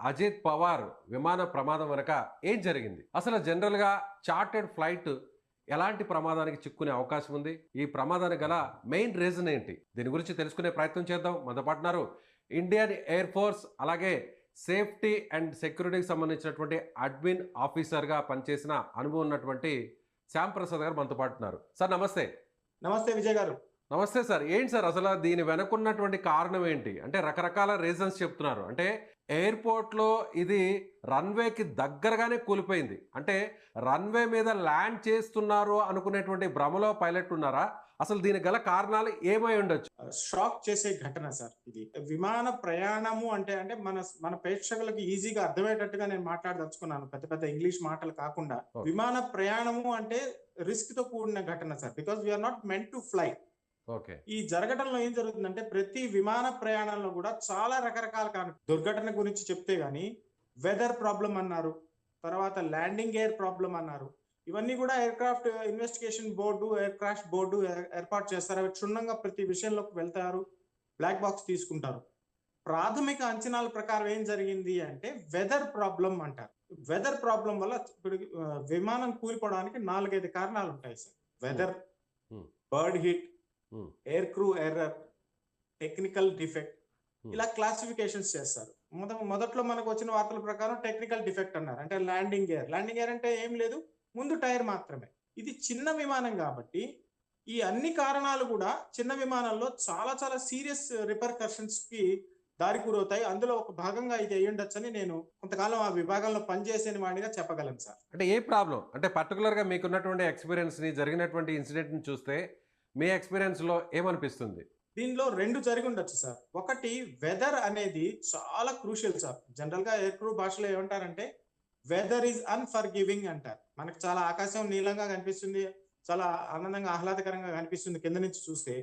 అజిత్ పవార్ విమాన ప్రమాదం వెనక ఏం జరిగింది? అసలు జనరల్గా చార్టెడ్ ఫ్లైట్ ఎలాంటి ప్రమాదానికి చిక్కునే అవకాశం ఉంది? ఈ ప్రమాదానికి గల మెయిన్ రీజన్ ఏంటి? దీని గురించి తెలుసుకునే ప్రయత్నం చేద్దాం. మనతో పాటున్నారు ఇండియన్ ఎయిర్ ఫోర్స్ అలాగే సేఫ్టీ అండ్ సెక్యూరిటీకి సంబంధించినటువంటి అడ్మిన్ ఆఫీసర్గా పనిచేసిన అనుభవం ఉన్నటువంటి శ్యామ్ ప్రసాద్ గారు మనతో పాటున్నారు సార్ నమస్తే. నమస్తే విజయ్ గారు. నమస్తే సార్. ఏంటి సార్? అసలు దీని వెనకున్నటువంటి కారణం ఏంటి? అంటే రకరకాల రీజన్స్ చెప్తున్నారు. అంటే ఎయిర్పోర్ట్లో ఇది రన్వేకి దగ్గరగానే కూలిపోయింది. అంటే రన్వే మీద ల్యాండ్ చేస్తున్నారు అనుకునేటువంటి భ్రమలో పైలట్ ఉన్నారా? అసలు దీనికి గల కారణాలు ఏమై ఉండొచ్చు? షాక్ చేసే ఘటన సార్ ఇది. విమాన ప్రయాణము అంటే అంటే మన మన ప్రేక్షకులకు ఈజీగా అర్థమయ్యేటట్టుగా నేను మాట్లాడదలుచుకున్నాను. పెద్ద పెద్ద ఇంగ్లీష్ మాటలు కాకుండా. విమాన ప్రయాణము అంటే రిస్క్తో కూడిన ఘటన sir. Because we are not meant to fly. ఈ జరగడంలో ఏం జరుగుతుందంటే ప్రతి విమాన ప్రయాణంలో కూడా చాలా రకరకాల దుర్ఘటన గురించి చెప్తే గానీ వెదర్ ప్రాబ్లం అన్నారు తర్వాత ల్యాండింగ్ ఎయిర్ ప్రాబ్లం అన్నారు. ఇవన్నీ కూడా aircraft investigation board air crash board ఏర్పాటు చేస్తారు. అవి క్షుణ్ణంగా ప్రతి విషయంలోకి వెళ్తారు బ్లాక్ బాక్స్ తీసుకుంటారు. ప్రాథమిక అంచనాల ప్రకారం ఏం జరిగింది అంటే వెదర్ ప్రాబ్లం అంటారు. వెదర్ ప్రాబ్లం వల్ల ఇప్పుడు విమానం కూలిపోవడానికి నాలుగైదు కారణాలు ఉంటాయి sir weather. Bird hit. Air crew error technical defect. ఇలా క్లాసిఫికేషన్స్ చేస్తారు. మొద మొదట్లో మనకు వచ్చిన వార్తల ప్రకారం టెక్నికల్ డిఫెక్ట్ అన్నారు. అంటే ల్యాండింగ్ గేర్ ల్యాండింగ్ గేర్ అంటే ఏం లేదు. ముందు టైర్ మాత్రమే. ఇది చిన్న విమానం కాబట్టి ఈ అన్ని కారణాలు కూడా చిన్న విమానంలో చాలా చాలా సీరియస్ రిపర్కషన్స్కి దారి కూరవుతాయి. అందులో ఒక భాగంగా ఇది అయ్యి ఉండొచ్చని నేను కొంతకాలం ఆ విభాగంలో పనిచేసిన వాడిగా చెప్పగలను సార్. అంటే ఏ ప్రాబ్లం అంటే పర్టికులర్గా మీకున్నటువంటి ఎక్స్పీరియన్స్ని జరిగినటువంటి ఇన్సిడెంట్ని చూస్తే మీ ఎక్స్పీరియన్స్లో ఏమనిపిస్తుంది? దీనిలో రెండు జరిగి ఉండొచ్చు సార్. ఒకటి వెదర్ అనేది చాలా క్రూషియల్ సార్. జనరల్గా ఎయిర్ భాషలో ఏమంటారంటే వెదర్ ఈజ్ అన్ఫర్ గివింగ్ అంటారు. మనకు చాలా ఆకాశం నీలంగా కనిపిస్తుంది చాలా ఆనందంగా ఆహ్లాదకరంగా కనిపిస్తుంది కింద నుంచి చూస్తే.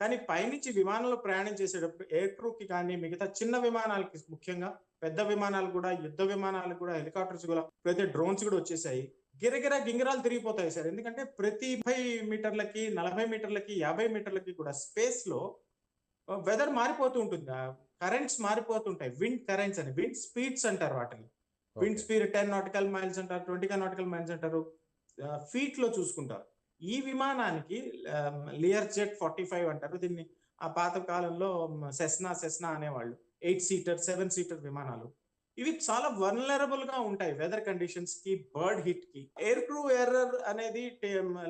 కానీ పైనుంచి విమానంలో ప్రయాణం చేసేటప్పుడు ఎయిర్ క్రూకి కానీ మిగతా చిన్న విమానాలకి ముఖ్యంగా పెద్ద విమానాలు కూడా యుద్ధ విమానాలు కూడా హెలికాప్టర్స్ కూడా ప్రతి డ్రోన్స్ కూడా వచ్చేసాయి గిరగిర గింగిరాలు తిరిగిపోతాయి సార్. ఎందుకంటే ప్రతి ముప్పై మీటర్లకి నలభై మీటర్లకి యాభై మీటర్లకి కూడా స్పేస్లో వెదర్ మారిపోతూ ఉంటుంది. కరెంట్స్ మారిపోతుంటాయి. విండ్ కరెంట్స్ అని. విండ్ స్పీడ్స్ అంటారు వాటిని. Wind speed ten nautical miles అంటారు ట్వంటీ నాటికల్ మైల్స్ అంటారు. ఫీట్లో చూసుకుంటారు. ఈ విమానానికి లియర్ జెట్ ఫార్టీ ఫైవ్ అంటారు. దీన్ని ఆ పాత కాలంలో సెస్నా సెస్నా అనేవాళ్ళు. ఎయిట్ సీటర్ సెవెన్ సీటర్ విమానాలు. ఇవి చాలా వనరబుల్గా ఉంటాయి. వెదర్ కండిషన్స్కి బర్డ్ హిట్కి. ఎయిర్ క్రూ ఎర్రర్ అనేది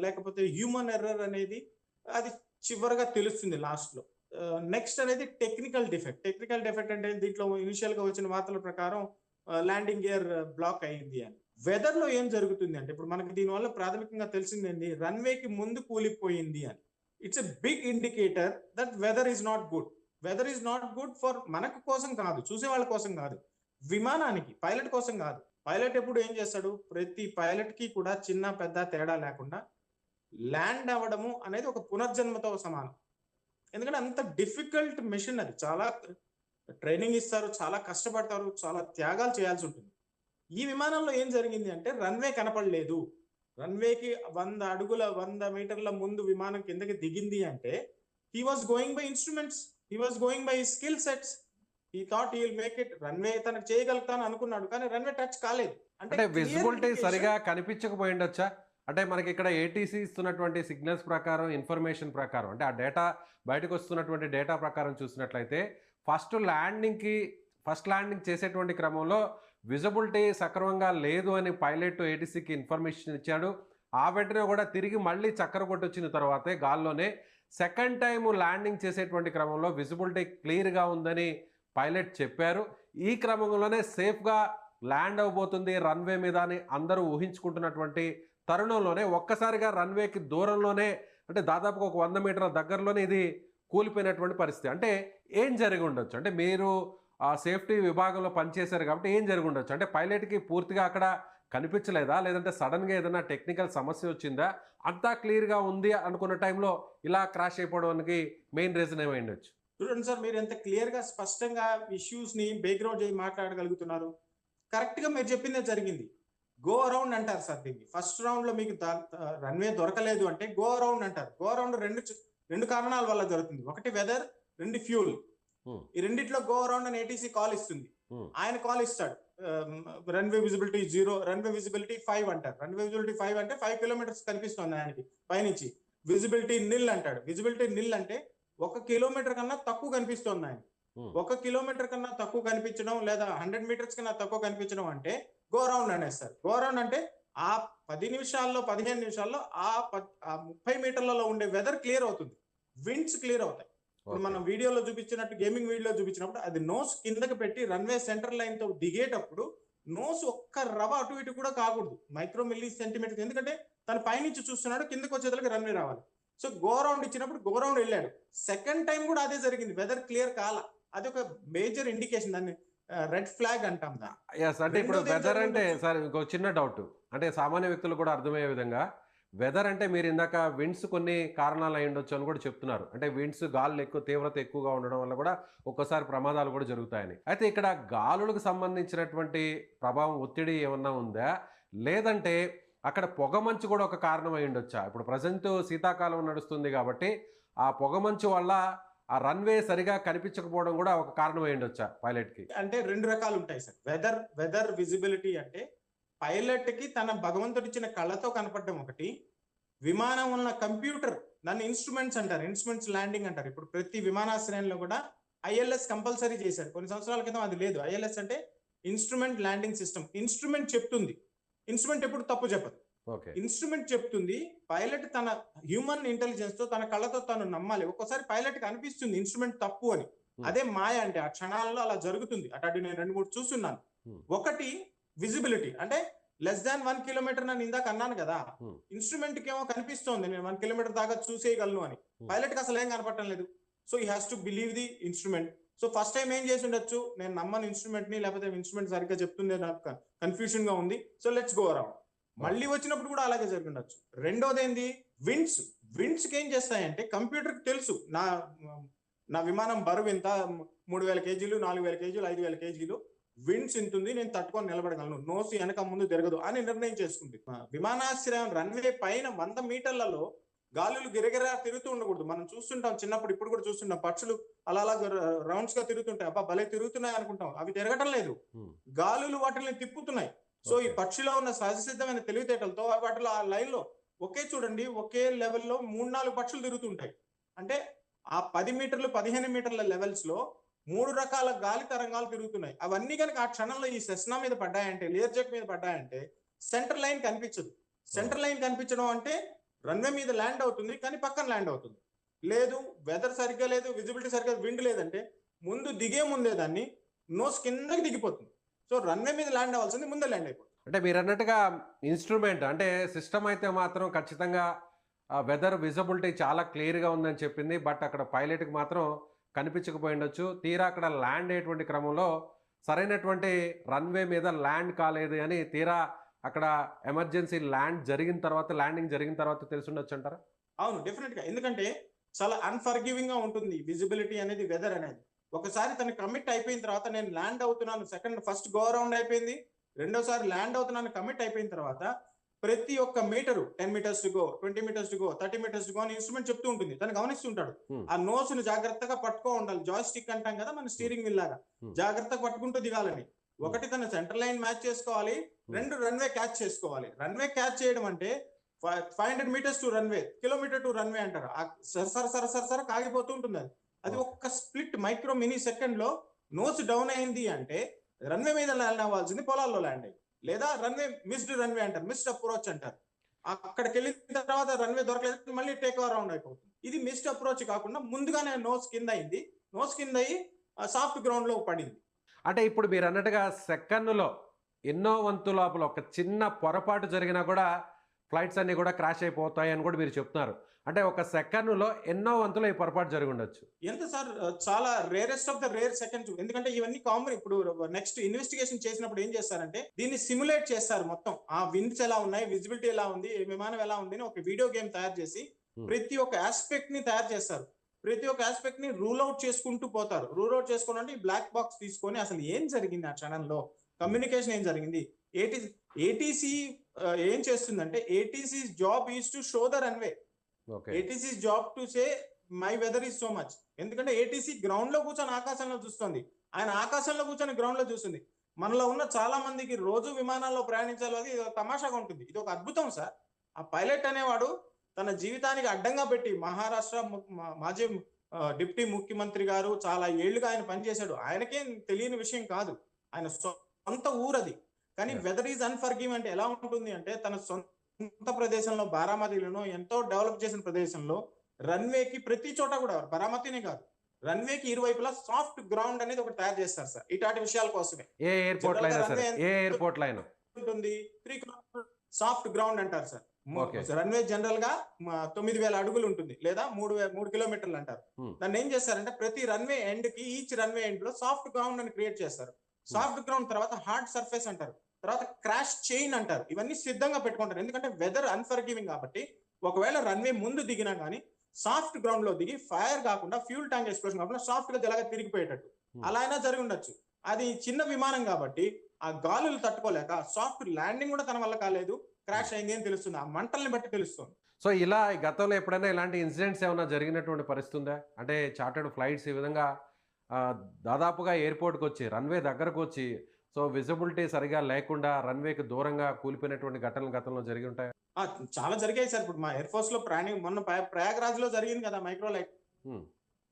లేకపోతే హ్యూమన్ ఎర్రర్ అనేది అది చివరిగా తెలుస్తుంది లాస్ట్లో. Uh, నెక్స్ట్ అనేది టెక్నికల్ డిఫెక్ట్ టెక్నికల్ డిఫెక్ట్ అంటే దీంట్లో ఇనిషియల్గా వచ్చిన వార్తల ప్రకారం ల్యాండింగ్ గేర్ బ్లాక్ అయింది అని. వెదర్లో ఏం జరుగుతుంది అంటే ఇప్పుడు మనకి దీనివల్ల ప్రాథమికంగా తెలిసింది ఏంటి? రన్వే కి ముందు కూలిపోయింది అని. It's a big indicator that weather is not good weather is not good for మనకు కోసం కాదు చూసే వాళ్ళ కోసం కాదు. విమానానికి పైలట్ కోసం కాదు. పైలట్ ఎప్పుడు ఏం చేస్తాడు? ప్రతి పైలట్కి కూడా చిన్న పెద్ద తేడా లేకుండా ల్యాండ్ అవ్వడము అనేది ఒక పునర్జన్మతో సమానం. ఎందుకంటే అంత డిఫికల్ట్ మిషన్ అది. చాలా ట్రైనింగ్ ఇస్తారు చాలా కష్టపడతారు చాలా త్యాగాలు చేయాల్సి ఉంటుంది. ఈ విమానంలో ఏం జరిగింది అంటే రన్వే కనపడలేదు. రన్వేకి వంద అడుగుల వంద మీటర్ల ముందు విమానం కిందకి దిగింది అంటే he was going by instruments he was going by skill sets he thought he make it runway తనకు చేయగలుగుతాను అనుకున్నాడు కానీ రన్వే టచ్ కాలేదు. అంటే విజిబిలిటీ సరిగా కనిపించకపోయి ఉండొచ్చా? అంటే మనకి ఇక్కడ ఏటీసీ ఇస్తున్నటువంటి సిగ్నల్స్ ప్రకారం ఇన్ఫర్మేషన్ ప్రకారం అంటే ఆ డేటా బయటకు వస్తున్నటువంటి డేటా ప్రకారం చూసినట్లయితే ఫస్ట్ ల్యాండింగ్కి ఫస్ట్ ల్యాండింగ్ చేసేటువంటి క్రమంలో విజిబిలిటీ సక్రమంగా లేదు అని పైలట్ ఏటీసీకి ఇన్ఫర్మేషన్ ఇచ్చాడు. ఆ వెంటనే కూడా తిరిగి మళ్ళీ చక్కర కొట్టొచ్చిన తర్వాతే గాల్లోనే సెకండ్ టైం ల్యాండింగ్ చేసేటువంటి క్రమంలో విజిబిలిటీ క్లియర్గా ఉందని పైలట్ చెప్పారు. ఈ క్రమంలోనే సేఫ్గా ల్యాండ్ అవబోతుంది రన్వే మీద అని అందరూ ఊహించుకుంటున్నటువంటి తరుణంలోనే ఒక్కసారిగా రన్వేకి దూరంలోనే అంటే దాదాపుగా ఒక వంద మీటర్ల దగ్గరలోనే ఇది కూలిపోయినటువంటి పరిస్థితి. అంటే ఏం జరిగి ఉండొచ్చు? అంటే మీరు ఆ సేఫ్టీ విభాగంలో పనిచేశారు కాబట్టి ఏం జరిగి ఉండొచ్చు? అంటే పైలట్కి పూర్తిగా అక్కడ కనిపించలేదా? లేదంటే సడన్గా ఏదైనా టెక్నికల్ సమస్య వచ్చిందా? అంతా క్లియర్గా ఉంది అనుకున్న టైంలో ఇలా క్రాష్ అయిపోవడానికి మెయిన్ రీజన్ ఏమై ఉండొచ్చు చూడండి సార్ మీరు ఎంత క్లియర్గా స్పష్టంగా ఇష్యూస్ని బ్యాక్గ్రౌండ్ చేసి మాట్లాడగలుగుతున్నారు. కరెక్ట్గా మీరు చెప్పిందే జరిగింది. గో అరౌండ్ అంటారు సార్ దీన్ని. ఫస్ట్ రౌండ్లో మీకు రన్వే దొరకలేదు అంటే గో అరౌండ్ అంటారు. గో అరౌండ్ రెండు రెండు కారణాల వల్ల జరుగుతుంది. ఒకటి వెదర్ రెండు ఫ్యూల్ Hmm. ఈ రెండిట్లో గో అరౌండ్ అని ఏటీసీ కాల్ ఇస్తుంది. Hmm. ఆయన కాల్ ఇస్తాడు. Runway visibility zero runway visibility five అంటారు. రన్వే విజిబిలిటీ ఫైవ్ అంటే ఫైవ్ కిలోమీటర్స్ కనిపిస్తుంది ఆయనకి పైనుంచి. విజిబిలిటీ నిల్ అంటాడు. విజిబిలిటీ నిల్ అంటే ఒక కిలోమీటర్ కన్నా తక్కువ కనిపిస్తుంది ఆయన. Hmm. ఒక కిలోమీటర్ కన్నా తక్కువ కనిపించడం లేదా హండ్రెడ్ మీటర్స్ కన్నా తక్కువ కనిపించడం అంటే గో రౌండ్ అనేస్తారు గో రౌండ్ అంటే ఆ పది నిమిషాల్లో పదిహేను నిమిషాల్లో ఆ ముప్పై మీటర్లలో ఉండే వెదర్ క్లియర్ అవుతుంది. విండ్స్ క్లియర్ అవుతాయి. ఇప్పుడు మనం వీడియోలో చూపించినట్టు గేమింగ్ వీడియోలో చూపించినప్పుడు అది నోస్ కిందకి పెట్టి రన్వే సెంటర్ లైన్తో దిగేటప్పుడు నోస్ ఒక్క రవ అటు ఇటు కూడా కాకూడదు. మైక్రో మిల్లీ సెంటీమీటర్ ఎందుకంటే తన పైనుంచి చూస్తున్నాడు కిందకి వచ్చేదానికి రన్వే రావాలి. సో గో రౌండ్ ఇచ్చినప్పుడు గో రౌండ్ వెళ్ళాడు. సెకండ్ టైం కూడా అదే జరిగింది. వెదర్ క్లియర్ కాల. అది ఒక మేజర్ ఇండికేషన్ దాన్ని రెడ్ ఫ్లాగ్ అంటాం దాన్ని. అంటే ఇప్పుడు వెదర్ అంటే సార్ ఇంకో చిన్న డౌట్ అంటే సామాన్య వ్యక్తులు కూడా అర్థమయ్యే విధంగా వెదర్ అంటే మీరు ఇందాక విండ్స్ కొన్ని కారణాలు అయి ఉండొచ్చు అని కూడా చెప్తున్నారు. అంటే విండ్స్ గాలులు ఎక్కువ తీవ్రత ఎక్కువగా ఉండడం వల్ల కూడా ఒక్కోసారి ప్రమాదాలు కూడా జరుగుతాయని. అయితే ఇక్కడ గాలులకు సంబంధించినటువంటి ప్రభావం ఒత్తిడి ఏమన్నా ఉందా? లేదంటే అక్కడ పొగ మంచు కూడా ఒక కారణం అయి ఉండొచ్చా? ఇప్పుడు ప్రజెంట్ శీతాకాలం నడుస్తుంది కాబట్టి ఆ పొగమంచు వల్ల ఆ రన్వే సరిగా కనిపించకపోవడం కూడా ఒక కారణం అయి ఉండొచ్చా పైలట్కి అంటే రెండు రకాలు ఉంటాయి సార్. వెదర్ వెదర్ విజిబిలిటీ అంటే పైలట్కి తన భగవంతుడు ఇచ్చిన కళ్ళతో కనపడడం ఒకటి. విమానం ఉన్న కంప్యూటర్ దాన్ని ఇన్స్ట్రుమెంట్స్ అంటారు. ఇన్స్ట్రుమెంట్స్ ల్యాండింగ్ అంటారు. ఇప్పుడు ప్రతి విమానాశ్రయంలో కూడా ఐఎల్ఎస్ కంపల్సరీ చేశారు. కొన్ని సంవత్సరాల క్రితం అది లేదు. ఐఎల్ఎస్ అంటే ఇన్స్ట్రుమెంట్ ల్యాండింగ్ సిస్టమ్ ఇన్స్ట్రుమెంట్ చెప్తుంది. ఇన్స్ట్రుమెంట్ ఎప్పుడు తప్పు చెప్పదు. ఇన్స్ట్రుమెంట్ చెప్తుంది పైలట్ తన హ్యూమన్ ఇంటెలిజెన్స్తో తన కళ్ళతో తను నమ్మాలి. ఒక్కోసారి పైలట్కి అనిపిస్తుంది ఇన్స్ట్రుమెంట్ తప్పు అని. Hmm. అదే మాయ అంటే ఆ క్షణాలలో అలా జరుగుతుంది. అటు నేను రెండు మూడు చూస్తున్నాను. Hmm. ఒకటి విజిబిలిటీ అంటే లెస్ దాన్ వన్ కిలోమీటర్ నన్ను ఇందాక అన్నాను కదా. Hmm. ఇన్స్ట్రుమెంట్కి ఏమో కనిపిస్తోంది. నేను వన్ కిలోమీటర్ దాకా చూసేయగలను అని. పైలట్కి అసలు ఏం కనపడటం లేదు. So he has to believe the instrument so first time ఏం చేసి ఉండొచ్చు? నేను నమ్మను ఇన్స్ట్రుమెంట్ని లేకపోతే ఇన్స్ట్రుమెంట్ సరిగ్గా చెప్తుంది నాకు కన్ఫ్యూషన్గా ఉంది. సో లెట్స్ గో అరౌండ్ మళ్ళీ వచ్చినప్పుడు కూడా అలాగే జరిగి ఉండొచ్చు రెండోది ఏంది విండ్స్ విండ్స్కి ఏం చేస్తాయంటే కంప్యూటర్కి తెలుసు. నా నా విమానం బరువు ఎంత? మూడు వేల కేజీలు నాలుగు వేల కేజీలు ఐదు వేల కేజీలు. విండ్స్ ఇంత ఉంది నేను తట్టుకొని నిలబడగలను. నోసి వెనక ముందు తిరగదు అని నిర్ణయం చేసుకుంది. విమానాశ్రయం రన్వే పైన వంద మీటర్లలో గాలులు గిరగిరా తిరుగుతూ ఉండకూడదు. మనం చూస్తుంటాం చిన్నప్పుడు ఇప్పుడు కూడా చూస్తుంటాం. పక్షులు అలా అలా రౌండ్స్గా తిరుగుతుంటాయి. అబ్బా భలే తిరుగుతున్నాయి అనుకుంటాం. అవి తిరగటం లేదు. గాలులు వాటిని తిప్పుతున్నాయి. సో ఈ. పక్షిలో ఉన్న సహజసిద్ధమైన తెలివితేటలతో వాటిలో ఆ లైన్లో ఒకే చూడండి ఒకే లెవెల్లో మూడు నాలుగు పక్షులు తిరుగుతుంటాయి అంటే ఆ పది మీటర్లు పదిహేను మీటర్ల లెవెల్స్లో మూడు రకాల గాలి తరంగాలు తిరుగుతున్నాయి. అవన్నీ కనుక ఆ క్షణంలో ఈ సెస్నా మీద పడ్డాయంటే లేయర్ జెట్ మీద పడ్డాయంటే సెంటర్ లైన్ కనిపించదు. సెంటర్ లైన్ కనిపించడం అంటే రన్వే మీద ల్యాండ్ అవుతుంది కానీ పక్కన ల్యాండ్ అవుతుంది. లేదు వెదర్ సరిగ్గా లేదు విజిబిలిటీ సరిగ్గా విండ్ లేదంటే ముందు దిగే ముందే దాన్ని నోస్ కిందకి దిగిపోతుంది. సో రన్వే మీద ల్యాండ్ అవ్వాల్సింది ముందే ల్యాండ్ అయిపోతుంది. అంటే మీరు అన్నట్టుగా ఇన్స్ట్రుమెంట్ అంటే సిస్టమ్ అయితే మాత్రం ఖచ్చితంగా వెదర్ విజిబిలిటీ చాలా క్లియర్గా ఉందని చెప్పింది. బట్ అక్కడ పైలట్కి మాత్రం కనిపించకపోయి ఉండొచ్చు తీరా అక్కడ ల్యాండ్ అయ్యేటువంటి క్రమంలో సరైనటువంటి రన్వే మీద ల్యాండ్ కాలేదు అని తీరా అక్కడ ఎమర్జెన్సీ ల్యాండ్ జరిగిన తర్వాత ల్యాండింగ్ జరిగిన తర్వాత తెలిసి ఉండొచ్చు అంటారా అవును డెఫినెట్గా. ఎందుకంటే చాలా అన్ఫర్గివింగ్గా ఉంటుంది విజిబిలిటీ అనేది వెదర్ అనేది. ఒకసారి తను కమిట్ అయిపోయిన తర్వాత నేను ల్యాండ్ అవుతున్నాను సెకండ్ ఫస్ట్ గో రౌండ్ అయిపోయింది. రెండోసారి ల్యాండ్ అవుతున్నాను కమిట్ అయిపోయిన తర్వాత ప్రతి ఒక్క metre ten metres to go twenty metres to go thirty metres to go అని ఇన్స్ట్రుమెంట్ చెప్తూ ఉంటుంది. తను గమనిస్తుంటాడు. ఆ నోస్ను జాగ్రత్తగా పట్టుకో ఉండాలి. జాయ్ స్టిక్ అంటాం కదా మన స్టీరింగ్ వీల్ లాగా. జాగ్రత్తగా పట్టుకుంటూ దిగాలని. ఒకటి తన సెంటర్ లైన్ మ్యాచ్ చేసుకోవాలి. రెండు రన్వే క్యాచ్ చేసుకోవాలి. రన్వే క్యాచ్ చేయడం అంటే five hundred metres to runway kilometre to runway అంటారు. ఆ సర సర సర సర సర కాగిపోతూ ఉంటుంది అది. అది ఒక్క స్ప్లిట్ మైక్రో మినీ సెకండ్లో నోస్ డౌన్ అయింది అంటే రన్వే మీద ల్యాండ్ అవ్వాల్సింది పొలాల్లో ల్యాండ్ అయ్యి. లేదా రన్వే మిస్డ్ రన్వే అంటారు. మిస్డ్ అప్రోచ్ అంటారు. అక్కడికి వెళ్ళిన తర్వాత రన్వే దొరకలేదు మళ్ళీ టేక్ ఓవర్ రౌండ్ అయిపోతుంది. ఇది మిస్డ్ అప్రోచ్ కాకుండా ముందుగానే నోస్ కింద అయింది. నోస్ కింద అయ్యి సాఫ్ట్ గ్రౌండ్లో పడింది. అంటే ఇప్పుడు మీరు అన్నట్టుగా సెకండ్లో ఎన్నో వంతు లోపల ఒక చిన్న పొరపాటు జరిగినా కూడా ఫ్లైట్స్ అన్నీ కూడా క్రాష్ అయిపోతాయి అని కూడా మీరు చెప్తున్నారు. అంటే ఒక సెకండ్లో ఎన్నో వంతులో ఈ పొరపాటు జరిగి ఉండొచ్చు. ఎంత సార్? చాలా rarest of the rare seconds ఎందుకంటే ఇవన్నీ కామన్ ఇప్పుడు నెక్స్ట్ ఇన్వెస్టిగేషన్ చేసినప్పుడు ఏం చేస్తారంటే దీన్ని సిమ్యులేట్ చేస్తారు మొత్తం. ఆ విండ్స్ ఎలా ఉన్నాయి విజిబిలిటీ ఎలా ఉంది విమానం ఎలా ఉంది అని ఒక వీడియో గేమ్ తయారు చేసి Hmm. ప్రతి ఒక్క ఆస్పెక్ట్ని తయారు చేస్తారు. ప్రతి ఒక్క ఆస్పెక్ట్ని రూల్ అవుట్ చేసుకుంటూ పోతారు. రూల్ అవుట్ చేసుకుని అంటే బ్లాక్ బాక్స్ తీసుకొని అసలు ఏం జరిగింది ఆ క్షణంలో? కమ్యూనికేషన్ ఏం జరిగింది? ఏటీ ఏటీసీ ఏం చేస్తుందంటే ATC job is to show the runway ATC job to say my weather is so much ఎందుకంటే ఏటీసీ గ్రౌండ్లో కూర్చొని ఆకాశంలో చూస్తుంది. ఆయన ఆకాశంలో కూర్చొని గ్రౌండ్లో చూసింది మనలో ఉన్న చాలా మందికి రోజు విమానాల్లో ప్రయాణించాలి అది ఒక తమాషాగా ఉంటుంది. ఇది ఒక అద్భుతం సార్. ఆ పైలట్ అనేవాడు తన జీవితానికి అడ్డంగా పెట్టి మహారాష్ట్ర మాజీ డిప్యూటీ ముఖ్యమంత్రి గారు చాలా ఏళ్ళుగా ఆయన పనిచేశాడు. ఆయనకేం తెలియని విషయం కాదు. ఆయన సొంత ఊరది. కానీ. వెదర్ ఈజ్ అన్ఫర్గివ్ అంటే ఎలా ఉంటుంది అంటే తన సొంత ప్రదేశంలో బారామతిలోనో ఎంతో డెవలప్ చేసిన ప్రదేశంలో రన్వే కి ప్రతి చోట కూడా బారామతినే కాదు. రన్వే కి ఇరువైపులా సాఫ్ట్ గ్రౌండ్ అనేది ఒకటి తయారు చేస్తారు సార్. ఇట్లాంటి విషయాల కోసమే. ఏ ఎయిర్పోర్ట్ ఏ అయినా ఉంటుంది? త్రీ సాఫ్ట్ గ్రౌండ్ అంటారు సార్. రన్వే జనరల్గా తొమ్మిది వేల అడుగులు ఉంటుంది లేదా మూడు మూడు కిలోమీటర్లు అంటారు. Hmm. దాన్ని ఏం చేస్తారంటే ప్రతి రన్వే ఎండ్కి ఈచ్ రన్వే ఎండ్లో సాఫ్ట్ గ్రౌండ్ అని క్రియేట్ చేస్తారు. సాఫ్ట్ గ్రౌండ్ తర్వాత హార్డ్ సర్ఫేస్ అంటారు. తర్వాత క్రాష్ చైన్ అంటారు. ఇవన్నీ సిద్ధంగా పెట్టుకుంటారు. ఎందుకంటే వెదర్ అన్ఫర్గివింగ్ కాబట్టి ఒకవేళ రన్వే ముందు దిగినా గానీ సాఫ్ట్ గ్రౌండ్లో దిగి ఫైర్ కాకుండా ఫ్యూల్ ట్యాంక్ ఎక్స్ప్లోషన్ కాకుండా సాఫ్ట్గా జలగా తిరిగిపోయేటట్టు. Hmm. అలా అయినా జరిగి ఉండొచ్చు. అది చిన్న విమానం కాబట్టి ఆ గాలులు తట్టుకోలేక సాఫ్ట్ ల్యాండింగ్ కూడా తన వల్ల కాలేదు. క్రాష్ అయింది అని తెలుస్తుంది. ఆ మంటల్ని బట్టి తెలుస్తుంది. సో ఇలా గతంలో ఎప్పుడైనా ఇలాంటి ఇన్సిడెంట్స్ ఏమైనా జరిగినటువంటి పరిస్థితి ఉందా? అంటే చార్టెడ్ ఫ్లైట్స్ ఈ విధంగా దాదాపుగా ఎయిర్పోర్ట్కి వచ్చి రన్వే దగ్గరకు వచ్చి సో విజిబిలిటీ సరిగా లేకుండా రన్వేకి దూరంగా కూలిపోయినటువంటి ఘటనలు గతంలో జరిగి ఉంటాయి? చాలా జరిగాయి సార్. ఇప్పుడు మా ఎయిర్ ఫోర్స్లో ప్రయాణి మొన్న ప్రయా- ప్రయాగ్రాజ్లో జరిగింది కదా మైక్రో లైట్. Hmm.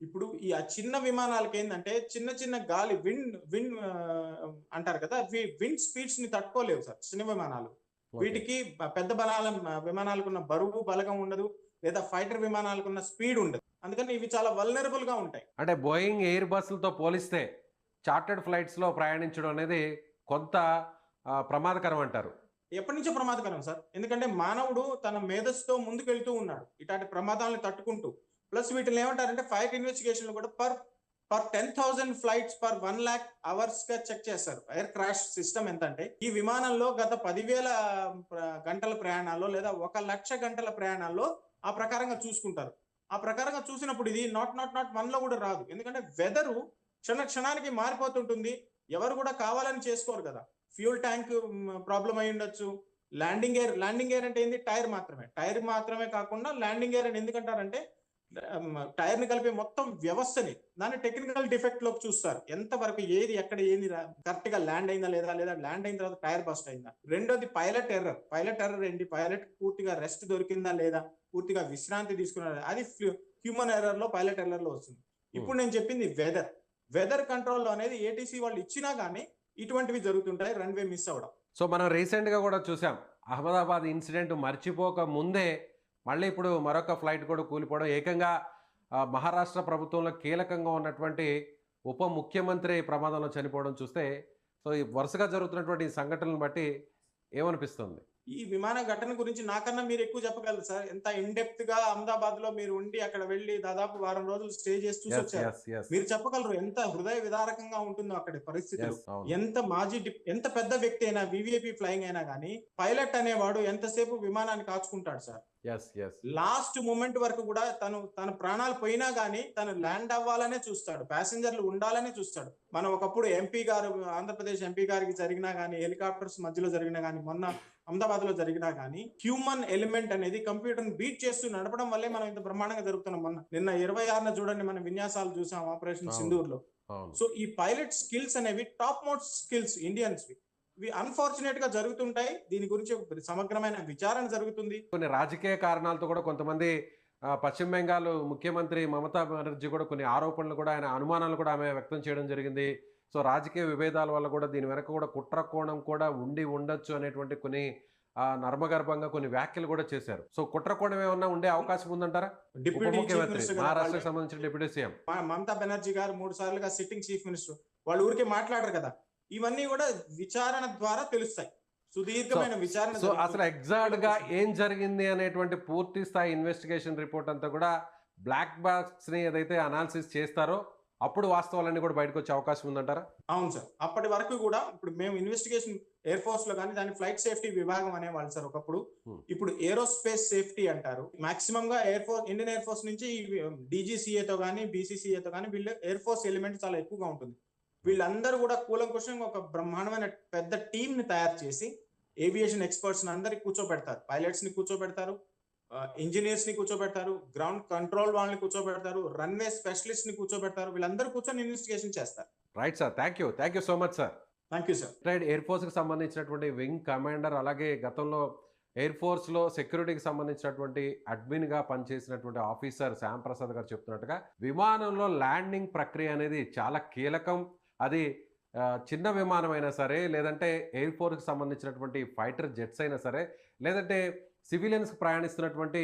ఇప్పుడు ఈ ఆ చిన్న విమానాలకి ఏంటంటే చిన్న చిన్న గాలి విండ్ విండ్ అంటారు కదా విండ్ స్పీడ్స్ని తట్టుకోలేవు సార్ చిన్న విమానాలు. వీటికి పెద్ద బలాల విమానాలకు ఉన్న బరువు బలగం ఉండదు. లేదా ఫైటర్ విమానాలకు ఉన్న స్పీడ్ ఉండదు. అందుకని ఇవి చాలా వల్నరబుల్గా ఉంటాయి. అంటే బోయింగ్ ఎయిర్ బస్సులతో పోలిస్తే చార్టెడ్ ఫ్లైట్స్లో ప్రయాణించడం అనేది కొంత ప్రమాదకరం అంటారు. ఎప్పటి నుంచో ప్రమాదకరం సార్. ఎందుకంటే మానవుడు తన మేధస్సుతో ముందుకు వెళ్తూ ఉన్నాడు. ఇట్లాంటి ప్రమాదాలను తట్టుకుంటూ. ప్లస్ వీటిని ఏమంటారంటే ఫైట్ ఇన్వెస్టిగేషన్ కూడా per per ten thousand flights per one lakh అవర్స్గా check చేస్తారు. ఎయిర్ క్రాష్ సిస్టమ్ ఎంత అంటే ఈ విమానంలో గత పదివేల గంటల ప్రయాణాల్లో లేదా ఒక లక్ష గంటల ప్రయాణాల్లో ఆ ప్రకారంగా చూసుకుంటారు. ఆ ప్రకారంగా చూసినప్పుడు ఇది నాట్ నాట్ నాట్ వన్లో కూడా రాదు. ఎందుకంటే వెదరు క్షణ క్షణానికి మారిపోతుంటుంది. ఎవరు కూడా కావాలని చేసుకోరు కదా. ఫ్యూల్ ట్యాంక్ ప్రాబ్లం అయి ఉండొచ్చు. ల్యాండింగ్ ఎయిర్ ల్యాండింగ్ ఎయిర్ అంటే ఏంది? టైర్ మాత్రమే. టైర్ మాత్రమే కాకుండా ల్యాండింగ్ ఎయిర్ అని ఎందుకంటారంటే టైర్ని కలిపే మొత్తం వ్యవస్థని దాన్ని టెక్నికల్ డిఫెక్ట్లోకి చూస్తారు. ఎంత వరకు ఏది ఎక్కడ ఏంది కరెక్ట్గా ల్యాండ్ అయిందా లేదా లేదా ల్యాండ్ అయిన తర్వాత టైర్ బస్ట్ అయిందా? రెండోది పైలట్ ఎర్రర్ పైలట్ ఎర్రర్ ఏంటి? పైలట్ పూర్తిగా రెస్ట్ దొరికిందా లేదా? పూర్తిగా విశ్రాంతి తీసుకున్నారా అది హ్యూమన్ ఎర్రర్లో పైలట్ ఎర్రర్లో వస్తుంది. ఇప్పుడు నేను చెప్పింది వెదర్ వెదర్ కంట్రోల్ అనేది ఏటీసీ వాళ్ళు ఇచ్చినా గానీ ఇటువంటివి జరుగుతుంటాయి రన్వే మిస్ అవ్వడం సో మనం రీసెంట్గా కూడా చూసాం. అహ్మదాబాద్ ఇన్సిడెంట్ మర్చిపోక ముందే మళ్ళీ ఇప్పుడు మరొక ఫ్లైట్ కూడా కూలిపోవడం. ఏకంగా మహారాష్ట్ర ప్రభుత్వంలో కీలకంగా ఉన్నటువంటి ఉప ముఖ్యమంత్రి ప్రమాదంలో చనిపోవడం చూస్తే సో ఈ వరుసగా జరుగుతున్నటువంటి ఈ సంఘటనలను బట్టి ఏమనిపిస్తుంది? ఈ విమాన ఘటన గురించి నాకన్నా మీరు ఎక్కువ చెప్పగలరు సార్. ఎంత ఇన్ డెప్త్గా అహ్మదాబాద్లో మీరు ఉండి అక్కడ వెళ్ళి దాదాపు వారం రోజులు స్టే చేసి చూసి ఎస్ వచ్చారు ఎస్ ఎస్ మీరు చెప్పగలరు ఎంత హృదయ విదారకంగా ఉంటుందో అక్కడి పరిస్థితులు. అవును. ఎంత మాజీ ఎంత పెద్ద వ్యక్తి అయినా వివిఐపి ఫ్లయింగ్ అయినా కానీ పైలట్ అనేవాడు ఎంతసేపు విమానాన్ని కాచుకుంటాడు సార్. లాస్ట్ మూమెంట్ వరకు కూడా తను తన ప్రాణాలు పోయినా గానీ తను ల్యాండ్ అవ్వాలనే చూస్తాడు. ప్యాసింజర్లు ఉండాలనే చూస్తాడు. మనం ఒకప్పుడు ఎంపీ గారు ఆంధ్రప్రదేశ్ ఎంపీ గారికి జరిగినా గానీ హెలికాప్టర్స్ మధ్యలో జరిగినా గానీ మొన్న అహ్మదాబాద్లో జరిగినా గానీ హ్యూమన్ ఎలిమెంట్ అనేది కంప్యూటర్ బీట్ చేస్తూ నడపడం వల్లే మనం ఇంత బ్రహ్మాండంగా జరుగుతున్నాం. మొన్న నిన్న ఇరవై ఆరున చూడండి మనం విన్యాసాలు చూసాం ఆపరేషన్. సింధూర్లో సో ఈ పైలట్ స్కిల్స్ అనేవి టాప్ మోస్ట్ స్కిల్స్ ఇండియన్స్ ఇవి అన్ఫార్చునేట్గా జరుగుతుంటాయి. దీని గురించి సమగ్రమైన విచారణ జరుగుతుంది. కొన్ని రాజకీయ కారణాలతో కూడా కొంతమంది పశ్చిమ బెంగాల్ ముఖ్యమంత్రి మమతా బెనర్జీ కూడా కొన్ని ఆరోపణలు కూడా ఆయన అనుమానాలు కూడా ఆమె వ్యక్తం చేయడం జరిగింది. సో రాజకీయ విభేదాల వల్ల కూడా దీని వెనక కూడా కుట్ర కోణం కూడా ఉండి ఉండొచ్చు అనేటువంటి కొన్ని నర్మగర్భంగా కొన్ని వ్యాఖ్యలు కూడా చేశారు. సో కుట్ర కోణం ఏమన్నా ఉండే అవకాశం ఉందంటారా? డిప్యూటీ ముఖ్యమంత్రి మహారాష్ట్రకు. సంబంధించిన డిప్యూటీ సీఎం. మమతా బెనర్జీ గారు మూడు సార్లుగా సిట్టింగ్ చీఫ్ మినిస్టర్ వాళ్ళు ఊరికే మాట్లాడరు కదా. ఇవన్నీ కూడా విచారణ ద్వారా తెలుస్తాయి. సుదీర్ఘమైన విచారణ సో. అసలు ఎగ్జాక్ట్గా ఏం జరిగింది అనేటువంటి పూర్తి స్థాయి ఇన్వెస్టిగేషన్ రిపోర్ట్ అంతా కూడా బ్లాక్ బాక్స్ని ఏదైతే అనాలిసిస్ చేస్తారో అప్పుడు వాస్తవాలన్నీ కూడా బయటకు వచ్చే అవకాశం ఉందంటారా? అవును సార్. అప్పటి వరకు కూడా ఇప్పుడు మేము ఇన్వెస్టిగేషన్ ఎయిర్ ఫోర్స్లో కానీ దాని ఫ్లైట్ సేఫ్టీ విభాగం అనేవాళ్ళు సార్ ఒకప్పుడు. ఇప్పుడు ఏరోస్పేస్ సేఫ్టీ అంటారు. మాక్సిమం గా air force Indian air force నుంచి DGCA తో కానీ తో కానీ వీళ్ళు ఎయిర్ ఫోర్స్ ఎలిమెంట్ చాలా ఎక్కువగా ఉంటుంది. వీళ్ళందరూ కూడా కూలంకుషంగా ఒక బ్రహ్మాండమైన పెద్ద టీం ని తయారు చేసి ఏవియేషన్ ఎక్స్పర్ట్స్ అందరికి కూర్చోబెడతారు. పైలట్స్ని కూర్చోబెడతారు. ఇంజనీర్స్ని కూర్చోబెడతారు గ్రౌండ్ కంట్రోల్ వాళ్ళని కూర్చోబెడతారు రన్వే స్పెషలిస్ట్ని కూర్చోబెడతారు వీళ్ళందరూ కూర్చొని ఇన్వెస్టిగేషన్ చేస్తారు. Right sir thank you thank you so much sir thank you sir right air ఫోర్స్కి సంబంధించినటువంటి వింగ్ కమాండర్ అలాగే గతంలో ఎయిర్ ఫోర్స్లో సెక్యూరిటీకి సంబంధించినటువంటి అడ్మిన్గా పనిచేసినటువంటి ఆఫీసర్ శ్యామ్ ప్రసాద్ గారు చెప్తున్నట్టుగా విమానంలో ల్యాండింగ్ ప్రక్రియ అనేది చాలా కీలకం. అది చిన్న విమానం అయినా సరే లేదంటే ఎయిర్ ఫోర్స్కి సంబంధించినటువంటి ఫైటర్ జెట్స్ అయినా సరే లేదంటే సివిలియన్స్కి ప్రయాణిస్తున్నటువంటి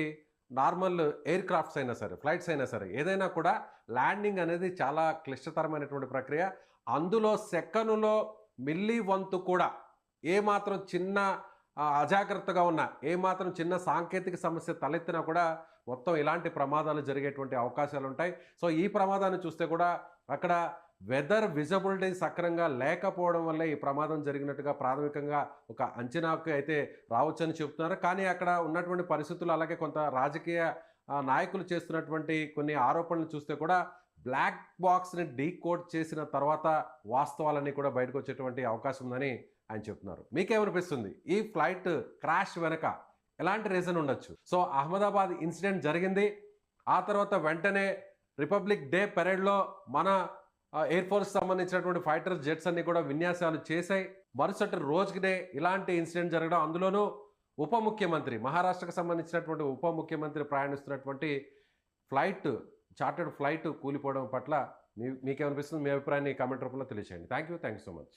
నార్మల్ ఎయిర్ క్రాఫ్ట్స్ అయినా సరే ఫ్లైట్స్ అయినా సరే ఏదైనా కూడా ల్యాండింగ్ అనేది చాలా క్లిష్టతరమైనటువంటి ప్రక్రియ. అందులో సెకనులో మిల్లీ వంతు కూడా ఏమాత్రం చిన్న అజాగ్రత్తగా ఉన్న ఏమాత్రం చిన్న సాంకేతిక సమస్య తలెత్తినా కూడా మొత్తం ఇలాంటి ప్రమాదాలు జరిగేటువంటి అవకాశాలు ఉంటాయి సో ఈ ప్రమాదాన్ని చూస్తే కూడా అక్కడ వెదర్ విజబిలిటీ సక్రంగా లేకపోవడం వల్ల ఈ ప్రమాదం జరిగినట్టుగా ప్రాథమికంగా ఒక అంచనాకు అయితే రావచ్చని చెప్తున్నారు కానీ అక్కడ ఉన్నటువంటి పరిస్థితులు అలాగే కొంత రాజకీయ నాయకులు చేస్తున్నటువంటి కొన్ని ఆరోపణలు చూస్తే కూడా బ్లాక్ బాక్స్ని డీకోడ్ చేసిన తర్వాత వాస్తవాలన్నీ కూడా బయటకు వచ్చేటువంటి అవకాశం ఉందని ఆయన చెప్తున్నారు. మీకేమనిపిస్తుంది? ఈ ఫ్లైట్ క్రాష్ వెనక ఎలాంటి రీజన్ ఉండొచ్చు? సో అహ్మదాబాద్ ఇన్సిడెంట్ జరిగింది. ఆ తర్వాత వెంటనే రిపబ్లిక్ డే పెరేడ్లో మన ఎయిర్ ఫోర్స్ సంబంధించినటువంటి ఫైటర్ జెట్స్ అన్ని కూడా విన్యాసాలు చేశాయి. మరుసటి రోజుకినే ఇలాంటి ఇన్సిడెంట్ జరగడం. అందులోనూ ఉప ముఖ్యమంత్రి మహారాష్ట్రకు సంబంధించినటువంటి ఉప ముఖ్యమంత్రి ప్రయాణిస్తున్నటువంటి ఫ్లైట్ చార్టర్డ్ ఫ్లైట్ కూలిపోవడం పట్ల మీ మీకేమనిపిస్తుంది? మీ అభిప్రాయాన్ని కామెంట్ రూపంలో తెలియచేయండి. Thank you thank you so much.